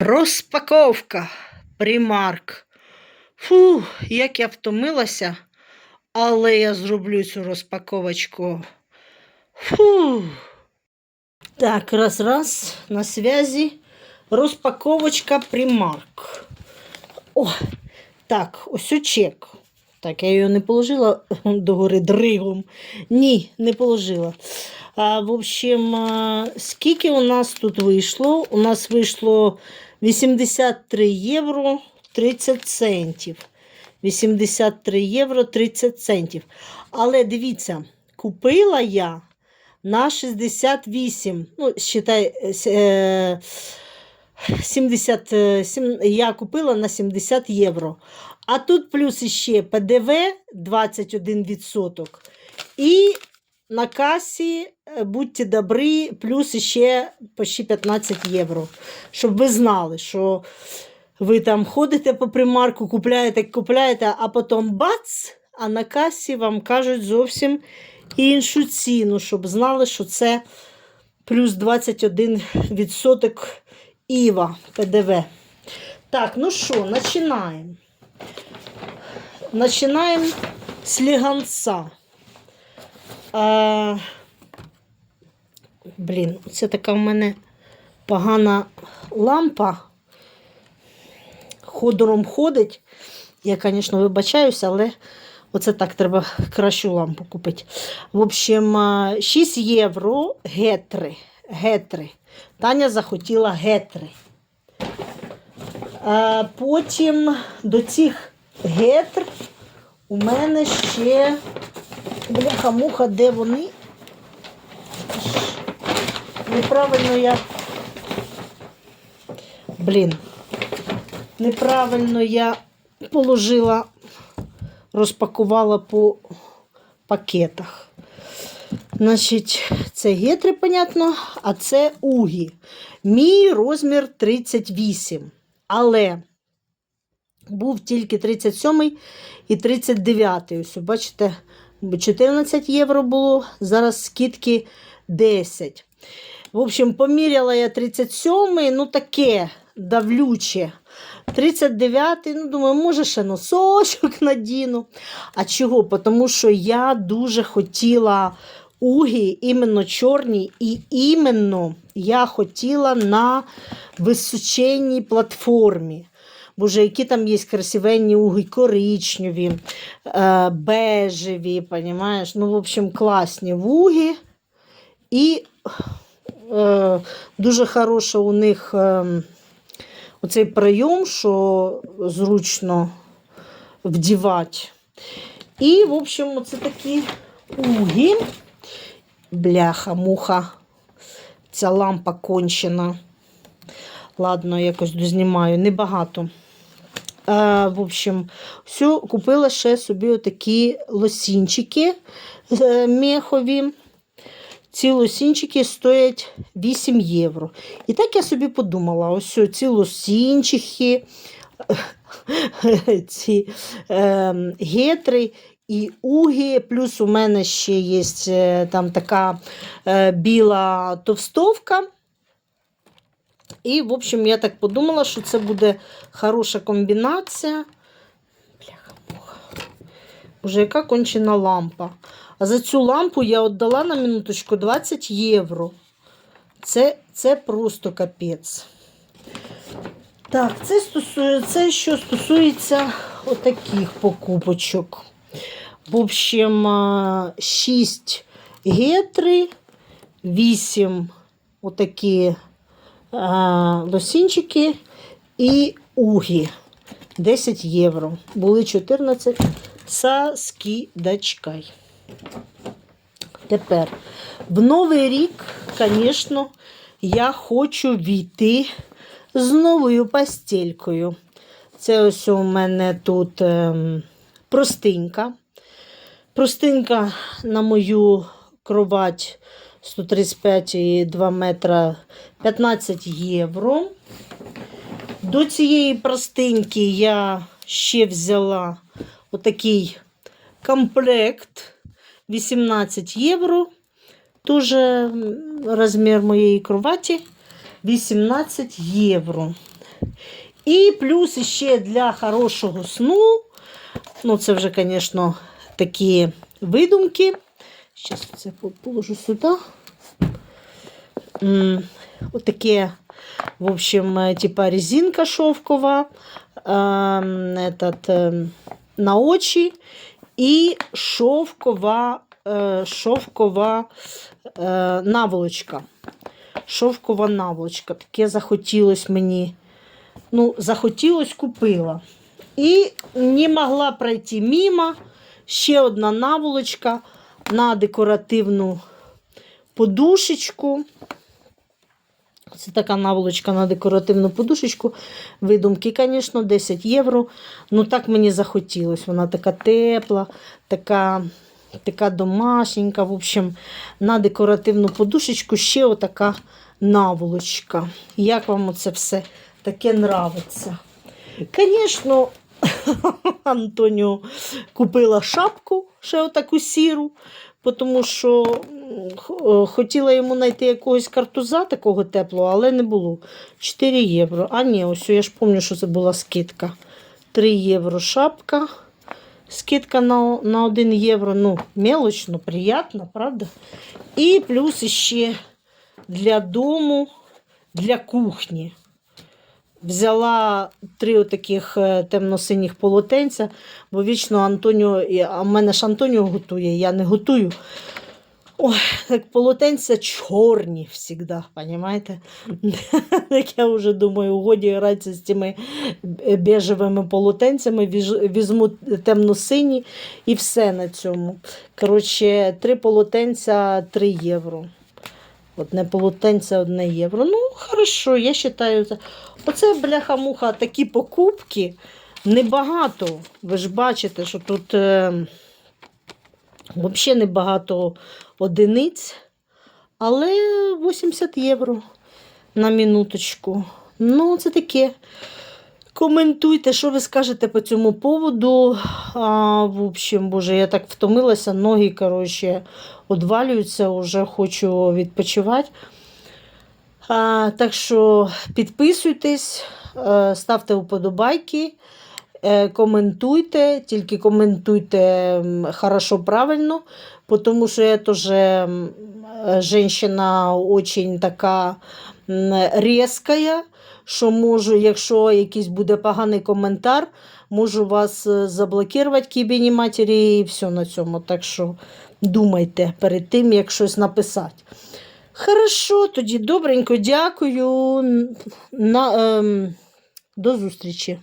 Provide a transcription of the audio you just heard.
Розпаковка примарк. Фу, як я втомилася, але я зроблю цю розпаковочку. Фу. Так, раз, раз, на связі. Розпаковочка примарк. О, так, ось чек. Так, я його не положила догори дригом. Ні, не положила. А, в общем, скільки у нас тут вийшло? У нас вийшло 83 євро 30 центів. 83 євро 30 центів. Але дивіться, купила я на 68. Ну, считай, е, е, 70, е, я купила на 70 євро. А тут плюс іще ПДВ 21%. І на касі, е, будьте добрі, плюс іще почти 15 євро. Щоб ви знали, що ви там ходите по примарку, купляєте, купляєте, а потім бац, а на касі вам кажуть зовсім іншу ціну, щоб знали, що це плюс 21% ІВА ПДВ. Так, ну що, починаємо. Починаємо з ліганца. А, блін, це така в мене погана лампа. Ходором ходить. Я, звісно, вибачаюся, але оце так треба кращу лампу купити. В общем, 6 євро гетри. гетри. Таня захотіла гетри. А потім до цих гетр у мене ще бляха-муха, де вони. Неправильно я. Блін. Неправильно я положила, розпакувала по пакетах. Значить, це гетри, понятно, а це угі. Мій розмір 38. Але був тільки 37 і 39. Ось, бачите, 14 євро було, зараз скидки 10. В общем, поміряла я 37, ну таке давлюче. 39, ну, думаю, може ще носочок надіну. А чого? Тому що я дуже хотіла угі, іменно чорні, і іменно я хотіла на височенній платформі. Боже, які там є красивенні уги, коричневі, е, бежеві, понімаєш? Ну, в общем, класні вуги. І е, дуже хороша у них е, оцей прийом, що зручно вдівати. І, в общем, оце такі уги. Бляха, муха. Ця лампа кончена. Ладно, якось дознімаю, небагато. Е, в общем, все, купила ще собі отакі лосінчики е, мехові. Ці лосінчики стоять 8 євро. І так я собі подумала: ось ці лосінчики, ці е, гетри і уги, плюс у мене ще є е, там така е, біла товстовка. І, в общем, я так подумала, що це буде хороша комбінація. Боже, яка кончена лампа. А за цю лампу я віддала на минуточку 20 євро. Це, це просто капець. Так, це, стосує, це що стосується отаких покупочок. В общем, 6 гетри, 8 отакі лосінчики і угі. 10 євро. Були 14 со скидочкой. Тепер, в Новий рік, звісно, я хочу війти з новою постелькою. Це ось у мене тут ем, простинка. Простинка на мою кровать 135,2 метра 15 євро. До цієї простинки я ще взяла отакий комплект 18 євро. М, розмір моєї кроваті 18 євро. І плюс ще для хорошого сну. Ну, це вже, звісно, такі видумки. Зараз це положу сюди. М, Отаке, в общем, э, типа резинка шовкова, эм, этот, эм, на очі і шовкова, е, шовкова е, наволочка. Шовкова наволочка. Таке захотілось мені. Ну, захотілось, купила. І не могла пройти мимо. Ще одна наволочка на декоративну подушечку. Це така наволочка на декоративну подушечку. Видумки, звісно, 10 євро. Ну так мені захотілося. Вона така тепла, така, така домашненька. В общем, на декоративну подушечку ще отака наволочка. Як вам оце все таке нравиться? Звісно, Антоніо купила шапку, ще отаку сіру, тому що е, хотіла йому знайти якогось картуза такого теплого, але не було. 4 євро. А ні, ось я ж пам'ятаю, що це була скидка. 3 євро шапка. Скидка на, на 1 євро. Ну, мелоч, ну приємно, правда? І плюс ще для дому, для кухні. Взяла три таких темно-синіх полотенця, бо вічно Антоніо, а в мене ж Антоніо готує, я не готую. Ой, так полотенця чорні завжди, розумієте? Так я вже думаю, годі гратися з цими е, бежевими полотенцями, візьму темно-сині і все на цьому. Коротше, три полотенця 3 євро. Одне полотенце, одне євро. Ну, хорошо, я вважаю це. Оце, бляха-муха, такі покупки небагато. Ви ж бачите, що тут е, взагалі небагато одиниць, але 80 євро на минуточку. Ну, це таке. Коментуйте, що ви скажете по цьому поводу. А, в общем, боже, я так втомилася, ноги, коротше, одвалюються, вже хочу відпочивати. А, так що підписуйтесь, е, ставте вподобайки, е, коментуйте, тільки коментуйте хорошо, правильно, тому що я теж е, женщина очень така різка, що можу, якщо якийсь буде поганий коментар, можу вас е, заблокувати кібіні матері і все на цьому. Так що думайте перед тим, як щось написати. Хорошо, тоді добренько, дякую. На, ем, до зустрічі.